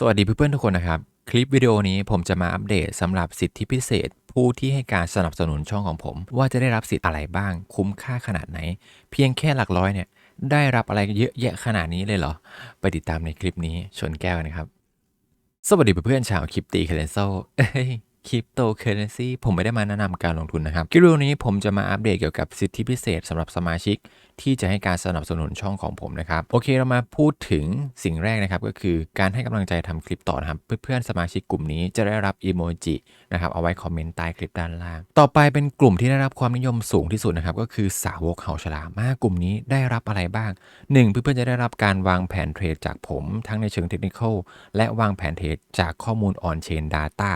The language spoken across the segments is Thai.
สวัสดีเพื่อนๆทุกคนนะครับ คลิปวิดีโอนี้ผมจะมาอัปเดตสำหรับสิทธิพิเศษ ผู้ที่ให้การสนับสนุนช่องของผม ว่าจะได้รับสิทธิ์อะไรบ้าง คุ้มค่าขนาดไหน เพียงแค่หลักร้อยเนี่ย ได้รับอะไรเยอะแยะขนาดนี้เลยเหรอ ไปติดตามในคลิปนี้ชนแก้วนะครับ สวัสดีเพื่อนๆชาวคลิปตีเคเลนโซ คริปโตเคอเรนซีผมไม่ได้มาแนะนำการลงทุนนะครับคลิปวิดีโอนี้ผมจะมาอัปเดตเกี่ยวกับสิทธิพิเศษสำหรับสมาชิก ที่จะให้การสนับสนุนช่องของผมนะครับ โอเคเรามาพูดถึงสิ่งแรกนะครับ ก็คือการให้กำลังใจทำคลิปต่อนะครับ เพื่อนๆสมาชิกกลุ่มนี้จะได้รับอีโมจินะครับเอาไว้คอมเมนต์ใต้คลิปด้านล่าง ต่อไปเป็นกลุ่มที่ได้รับความนิยมสูงที่สุดนะครับก็คือสาวกเขาฉลามมากกลุ่มนี้ได้รับอะไรบ้าง 1. เพื่อนๆจะได้รับการวางแผนเทรดจากผม ทั้งในเชิงเทคนิคและวางแผนเทรดจากข้อมูล on chain data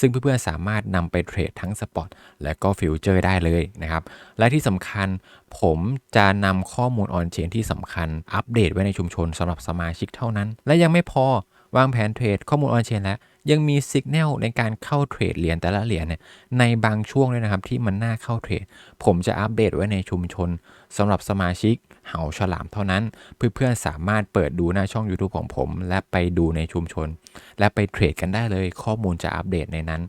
ซึ่งเพื่อนๆสามารถนำไปเทรดทั้งสปอตและก็ฟิวเจอร์ได้เลยนะครับ และที่สำคัญผมจะนำข้อมูลออนเชนที่สำคัญอัปเดตไว้ในชุมชนสำหรับสมาชิกเท่านั้น และยังไม่พอ วางแผนเทรดข้อมูลออนเชนแล้ว ยังมีสัญญาณในการเข้าเทรดเหรียญแต่ละเหรียญเนี่ยในบางช่วงด้วยนะครับที่มันน่าเข้าเทรด ผมจะอัปเดตไว้ในชุมชนสำหรับสมาชิกเหาฉลามเท่านั้น เพื่อนๆสามารถเปิดดูหน้าช่อง YouTube ของผม และไปดูในชุมชน และไปเทรดกันได้เลย ข้อมูลจะอัปเดตในนั้น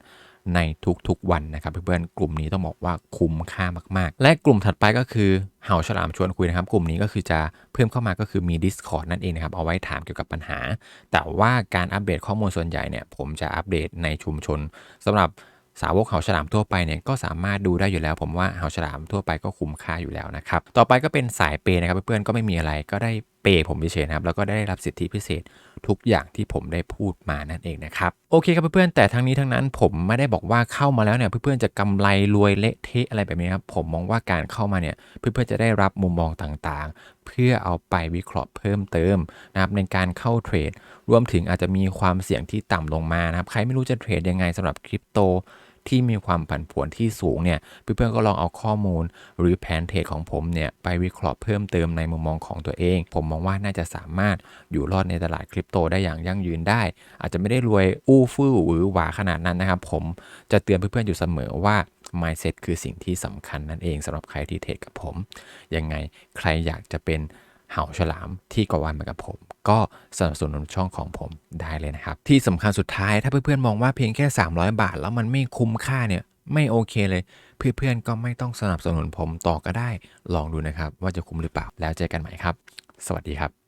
ในทุกๆวันนะครับเพื่อนๆกลุ่มนี้ต้องบอกว่าคุ้มค่ามากๆ และกลุ่มถัดไปก็คือเห่าฉลามชวนคุยนะครับ กลุ่มนี้ก็คือจะเพิ่มเข้ามาก็คือมี Discord นั่นเองนะครับ เอาไว้ถามเกี่ยวกับปัญหา แต่ว่าการอัปเดตข้อมูลส่วนใหญ่เนี่ยผมจะอัปเดตในชุมชนสำหรับสาวกเหาฉลามทั่วไปเนี่ยก็สามารถดูได้อยู่แล้ว ผมว่าเหาฉลามทั่วไปก็คุ้มค่าอยู่แล้วนะครับต่อไปก็เป็นสายเปย์นะครับเพื่อนๆก็ไม่มีอะไรก็ได้เปย์ผมเฉยๆนะครับแล้วก็ได้รับสิทธิพิเศษ ทุกอย่างที่ผมได้พูดมานั่นเองนะครับโอเคครับเพื่อนๆแต่ทั้งนี้ทั้งนั้นผมไม่ได้บอกว่าเข้ามาแล้วเนี่ยเพื่อนๆจะกำไรรวยเละเทะอะไรแบบนี้ครับผมมองว่าการเข้ามาเนี่ยเพื่อนๆจะได้รับมุมมองต่างๆ เพื่อเอาไปวิเคราะห์เพิ่มเติมนะครับในการเข้าเทรด รวมถึงอาจจะมีความเสี่ยงที่ต่ำลงมานะครับใครไม่รู้จะเทรดยังไงสำหรับคริปโต ที่มีความผันผวนที่สูงเนี่ยเพื่อนๆก็ลองเอาข้อมูล หรือแผนเทรดของผมเนี่ยไปวิเคราะห์เพิ่มเติมในมุมมองของตัวเอง ผมมองว่าน่าจะสามารถอยู่รอดในตลาดคริปโตได้อย่างยั่งยืนได้ อาจจะไม่ได้รวยอู้ฟู่หรือหวาขนาดนั้นนะครับ ผมจะเตือนเพื่อนๆอยู่เสมอว่า mindset คือสิ่งที่สำคัญนั่นเองสำหรับใครที่เทรดกับผมยังไงใครอยากจะเป็น เห่าฉลามที่กวันเหมือนกับผม ก็สนับสนุนช่องของผมได้เลยนะครับ ที่สำคัญสุดท้ายถ้าเพื่อนๆมองว่าเพียงแค่ 300 บาท แล้วมันไม่คุ้มค่าเนี่ยไม่โอเคเลย เพื่อนๆก็ไม่ต้องสนับสนุนผมต่อก็ได้ ลองดูนะครับว่าจะคุ้มหรือเปล่าแล้วเจอกันใหม่ครับ สวัสดีครับ